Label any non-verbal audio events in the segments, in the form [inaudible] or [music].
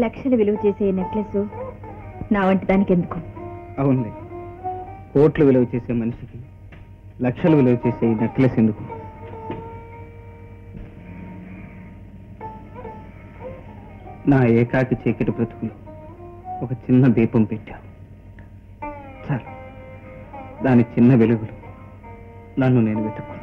లక్షలు విలువ చేసే నెక్లెస్ నా వంటి దానికి ఎందుకు అవునులే. కోట్లు విలువ చేసే మనిషికి లక్షలు విలువ చేసే ఈ నెక్లెస్ ఎందుకు? నా ఏకాకి చీకటి బ్రతుకులు ఒక చిన్న దీపం పెట్టావు. చాలు. దాని చిన్న వెలుగులు నన్ను నేను వెతుక్కుంటాను.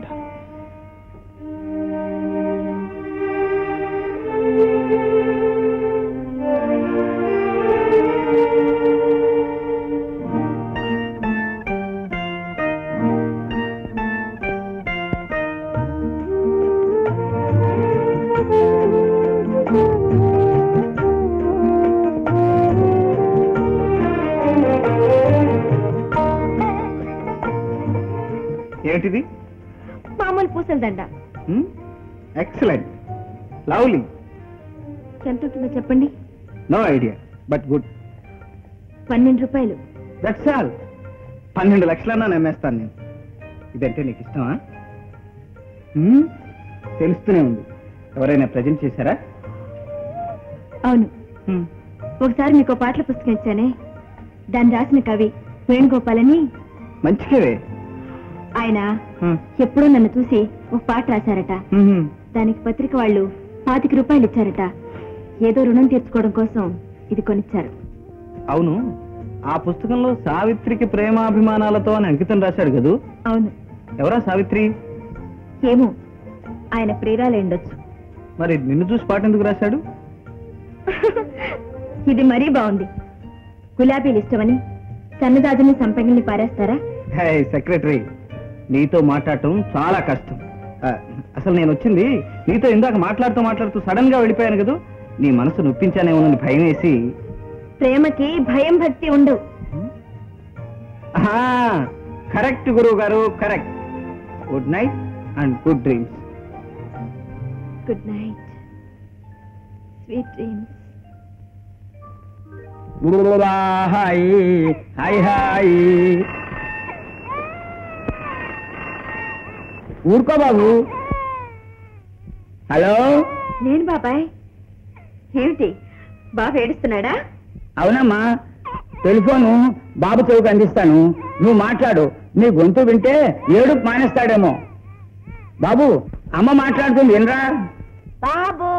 ఏమిటిది మామూలు పూసల దండ. ఎక్సలెంట్ లవ్లీ ఎంత ఉంటుందో చెప్పండి. నో ఐడియా బట్ గుడ్ పన్నెండు రూపాయలు. దట్స్ ఆల్ పన్నెండు లక్షలన్నా నమ్మేస్తాను నేను. ఇదంటే నీకు ఇష్టమా? హ్మ్? తెలుస్తూనే ఉంది. ఎవరైనా ప్రజెంట్ చేశారా? అవును. ఒకసారి మీకు పాటల పుస్తకం ఇచ్చానే. దాన్ని రాసిన కవి వేణుగోపాల్ అని మంచికే ఆయన ఎప్పుడో నన్ను చూసి ఒక పాట రాశారట. దానికి పత్రిక వాళ్ళు పాతిక రూపాయలు ఇచ్చారట. ఏదో రుణం తీర్చుకోవడం కోసం ఇది కొనిచ్చారు. అవును. ఆ పుస్తకంలో సావిత్రికి ప్రేమాభిమానాలతో అని అంకితం రాశాడు కదూ? అవును. ఎవరా సావిత్రి? ఏమో ఆయన ప్రియురాలే ఉండొచ్చు. మరి నిన్ను చూసి పాట ఎందుకు రాశాడు? [laughs] ఇది మరీ బాగుంది. గులాబీలు ఇష్టమని సన్నదాజుని సంపంగిని పారేస్తారా? హే సెక్రటరీ. నీతో మాట్లాడటం చాలా కష్టం. అసలు నేను వచ్చింది నీతో ఇందాక మాట్లాడుతూ మాట్లాడుతూ సడన్గా వెళ్ళిపోయాను కదా. నీ మనసు నొప్పించానేమోనని భయం వేసి. ప్రేమకి భయం భక్తి ఉండవు కరెక్ట్ గురువు గారు correct. Good night and good dreams. Good night. Sweet dreams. Hi hi hi ఊరుకో బాబు. హలో? నేను బాబాయ్. ఏమిటి? బాబు ఏడుస్తున్నాడా? అవునమ్మా. టెలిఫోను బాబు చెవికి అందిస్తాను. నువ్వు మాట్లాడు. నీ గొంతు వింటే ఏడుపు మానేస్తాడేమో. బాబు అమ్మ మాట్లాడుతుంది వినరా? బాబు!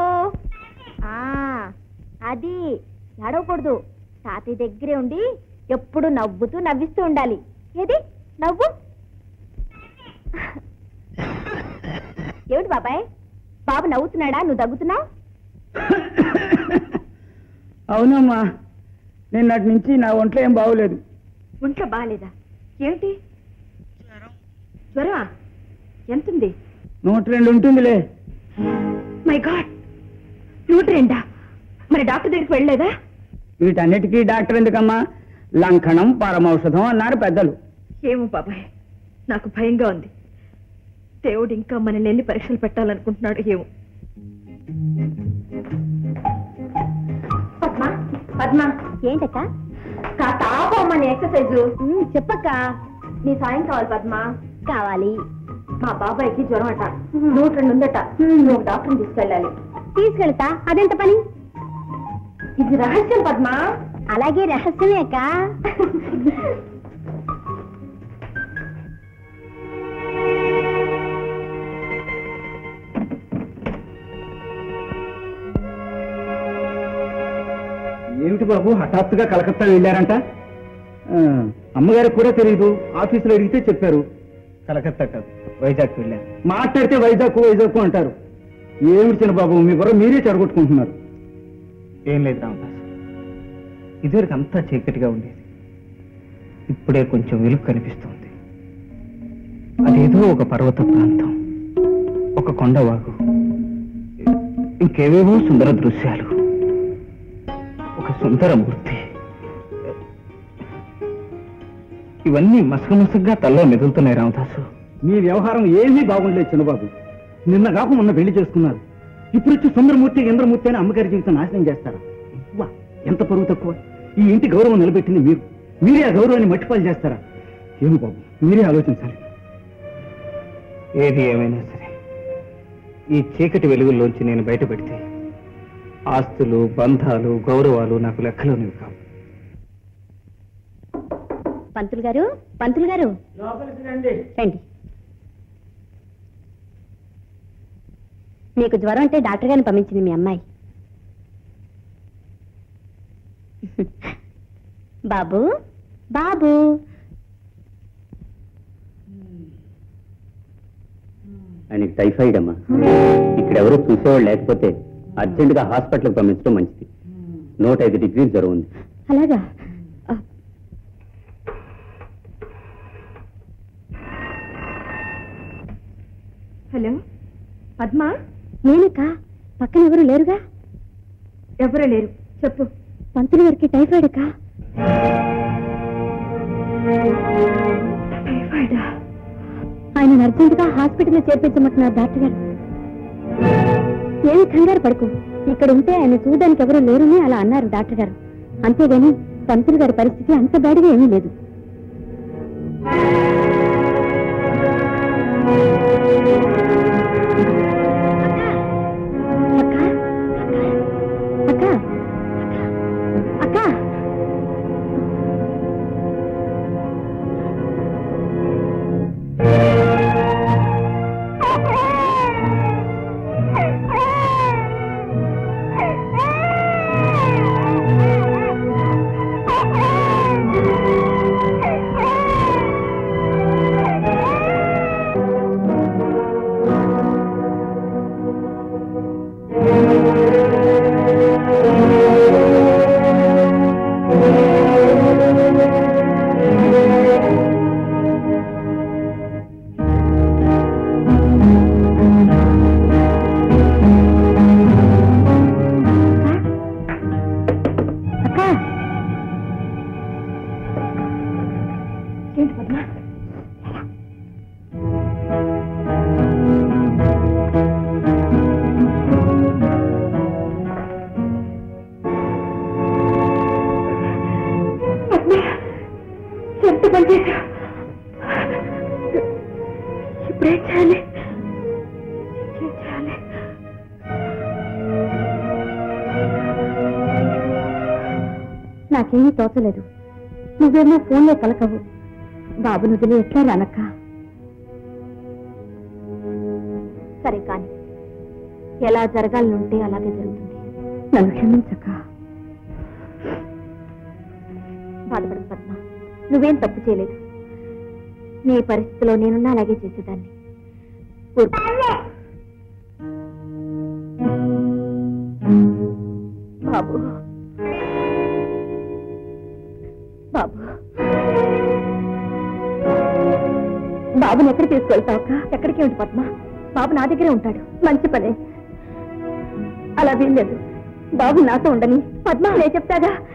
అది నడవకూడదు తాతయ్య దగ్గరే ఉండి ఎప్పుడు నవ్వుతూ నవ్విస్తూ ఉండాలి. ఏది? నవ్వు? ఏమిటి బాబాయ్? బాబు నవ్వుతున్నాడా? నువ్వు దగ్గుతున్నావు అవునమ్మా నిన్నటి నుంచి నా ఒంట్లో ఏం బాగోలేదు. ఒంట్లో బాగాలేదా ఏమిటి? జ్వరమా? ఎంతుంది? నూట రెండు ఉంటుందిలే. My God! నూట రెండా మరి డాక్టర్ దగ్గరికి వెళ్ళలేదా? వీటన్నిటికీ డాక్టర్ ఎందుకమ్మా? లంకణం పరమౌషధం అన్నారు పెద్దలు. ఏమో బాబాయ్ నాకు భయంగా ఉంది. దేవుడు ఇంకా మనల్ని ఎన్ని పరీక్షలు పెట్టాలనుకుంటున్నాడు ఏమో. పద్మ పద్మ. ఏంటక్క? కాస్త ఆపమ్మని ఎక్సర్సైజ్ చెప్పక్క. నీ సాయం కావాలి పద్మ. కావాలి. మా బాబాయ్కి జ్వరం అట. నూట రెండు ఉందట. నువ్వు డాక్టర్ని తీసుకెళ్ళాలి. తీసుకెళ్తా. అదెంత పని? ఇది రహస్యం పద్మ. అలాగే రహస్యమే అక్క. [laughs] బాబు హఠాత్తుగా కలకత్తా వెళ్ళారంట. అమ్మగారికి కూడా తెలియదు ఆఫీసులో అడిగితే చెప్పారు. కలకత్తా కాదు వైజాగ్ వెళ్ళారు. మాట్లాడితే వైజాగ్ వైజాగ్ అంటారు. ఏమిటి చిన్న బాబు మీ బుర్ర మీరే చెడగొట్టుకుంటున్నారు ఏం లేదు రామదాస్. ఇదివరకు అంతా చీకటిగా ఉండేది. ఇప్పుడే కొంచెం వెలుగు కనిపిస్తుంది. అదేదో ఒక పర్వత ప్రాంతం. ఒక కొండవాగు. ఇంకేవేవో సుందర దృశ్యాలు. ఒక సుందర మూర్తి ఇవన్నీ మసక మసగ్గా తల్లో మెదులుతున్నాయి రామదాసు. మీ వ్యవహారం ఏమీ బాగుండలేదు చిన్నబాబు. నిన్న కాక మొన్న పెళ్ళి చేసుకున్నారు. ఇప్పుడు వచ్చి సుందరమూర్తి ఇంద్రమూర్తి అని అమ్మగారి జీవితం నాశనం చేస్తారా. వా ఎంత పరువు తక్కువ. ఈ ఇంటి గౌరవం నిలబెట్టింది మీరు. మీరే ఆ గౌరవాన్ని మట్టిపాలు చేస్తారా? ఏమి బాబు మీరే ఆలోచించాలి. ఏది ఏమైనా సరే ఈ చీకటి వెలుగుల్లోంచి నేను బయటపెడితే ఆస్తులు బంధాలు గౌరవాలు నాకు లెక్కలోనివి కావు. పంతులు గారు పంతులు గారు. రండి. మీకు జ్వరం అంటే డాక్టర్ గారిని పంపించింది మీ అమ్మాయి. [laughs] బాబు బాబు. ఆయనకి టైఫాయిడ్ అమ్మా. ఇక్కడ ఎవరు చూసేవాళ్ళు లేకపోతే అర్జెంటుగా హాస్పిటల్కి పంపించడం మంచిది. నూట ఐదు డిగ్రీలు జ్వరం ఉంది. అలాగా? ఆ, హలో? పద్మ? నేనక్క పక్కన ఎవరు లేరుగా? ఎవరు లేరు? చెప్పు. పంతులు గారికి టైఫాయిడ్ అక్క. టైఫాయిడా? ఆయన అర్జెంటుగా హాస్పిటల్లో చేర్పించమంటున్నారు డాక్టర్ గారు. ఏమి కంగారు పడుకు. ఇక్కడ ఉంటే ఆయన చూడడానికి ఎవరు లేరని అలా అన్నారు డాక్టర్ గారు. అంతేగాని పంతులు గారి పరిస్థితి అంత బ్యాడ్గా ఏమీ లేదు. ఇప్పుడేం చేయాలి నాకేమీ తోచలేదు. నువ్వేమో ఫోన్లో కలకవు బాబు నుదిలే ఎట్లా రానక్క? సరే కాని ఎలా జరగాలనుంటే అలాగే జరుగుతుంది. నన్ను క్షమించక్క. బాధపడకు పద్మ నువ్వేం తప్పు చేయలేదు. నీ పరిస్థితిలో నేనున్నా అలాగే చేసేదాన్ని. బాబు. బాబు. బాబుని ఎక్కడ తీసుకెళ్తావు అక్క? ఎక్కడికి ఉండి పద్మ? బాబు నా దగ్గరే ఉంటాడు. మంచి పనే. అలా వీల్లేదు. బాబు నాతో ఉండని. పద్మ నేను చెప్తాగా?